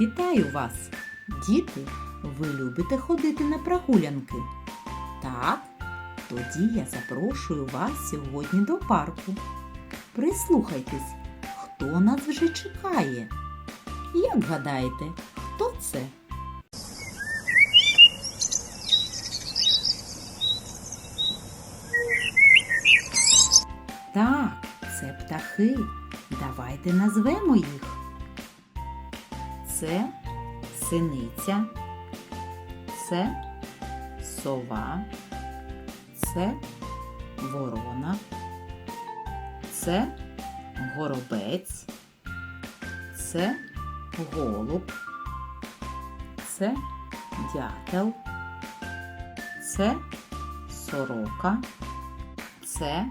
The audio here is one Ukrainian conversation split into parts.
Вітаю вас! Діти, ви любите ходити на прогулянки? Так? Тоді я запрошую вас сьогодні до парку. Прислухайтесь, хто нас вже чекає. Як гадаєте, хто це? Так, це птахи. Давайте назвемо їх. Це синиця, це сова, це ворона, це горобець, це голуб, це дятел, це сорока, це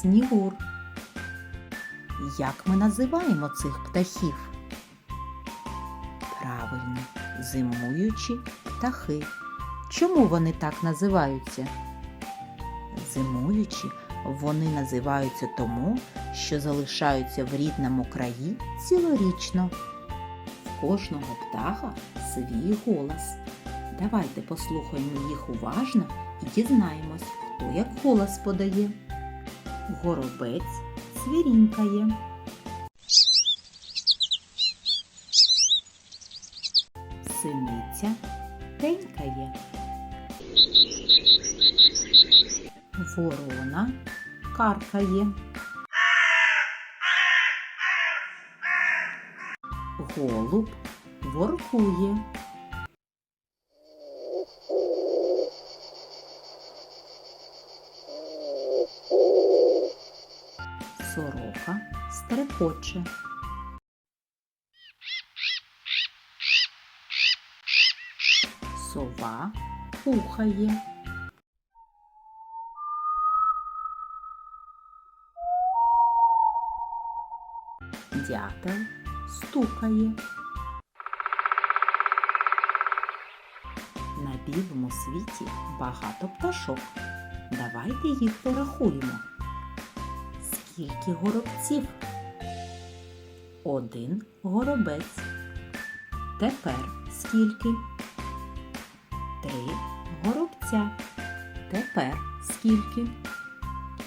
снігур. Як ми називаємо цих птахів? Правильно, зимуючі птахи. Чому вони так називаються? Зимуючі вони називаються тому, що залишаються в рідному краї цілорічно. В кожного птаха свій голос. Давайте послухаємо їх уважно і дізнаємось, хто як голос подає. Горобець цвірінькає. Синиця тенькає. Ворона каркає. Голуб воркує. Сорока стрекоче. Сова пухає. Дятел стукає. На білому світі багато пташок. Давайте їх порахуємо. Скільки горобців? Один горобець. Тепер скільки? Три горобця. Тепер скільки?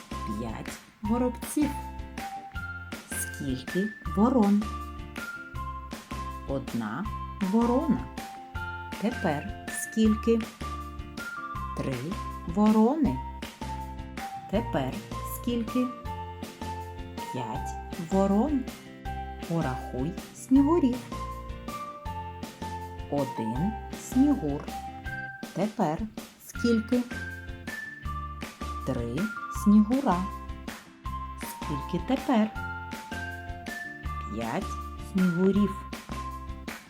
П'ять горобців. Скільки ворон? Одна ворона. Тепер скільки? Три ворони. Тепер скільки? П'ять ворон. Порахуй снігурів. Один снігур. Тепер скільки? Три снігура. Скільки тепер? П'ять снігурів.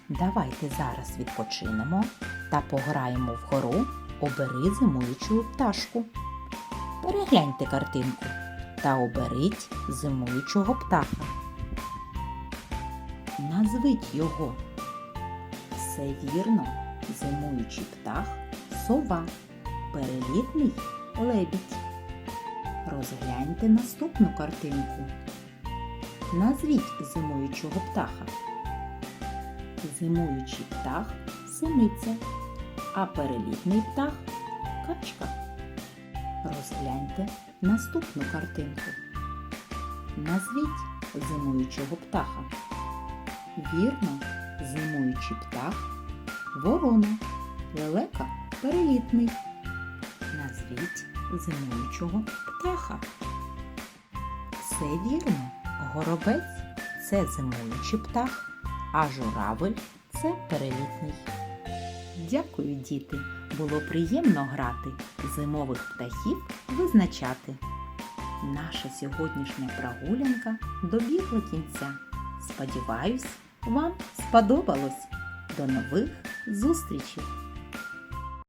Давайте зараз відпочинемо та пограємо вгору обери зимуючу пташку. Перегляньте картинку та оберіть зимуючого птаха. Назвіть його. Все вірно, зимуючий птах сова, перелітний лебідь. Розгляньте наступну картинку. Назвіть зимуючого птаха. Зимуючий птах синиця, а перелітний птах качка. Розгляньте наступну картинку. Назвіть зимуючого птаха. Вірно, зимуючий птах ворона, лелека перелітний. Назвіть зимуючого птаха. Все вірно, горобець це зимуючий птах, а журавель це перелітний. Дякую, діти! Було приємно грати, зимових птахів визначати. Наша сьогоднішня прогулянка добігла кінця. Сподіваюсь, вам сподобалось. До нових зустрічей!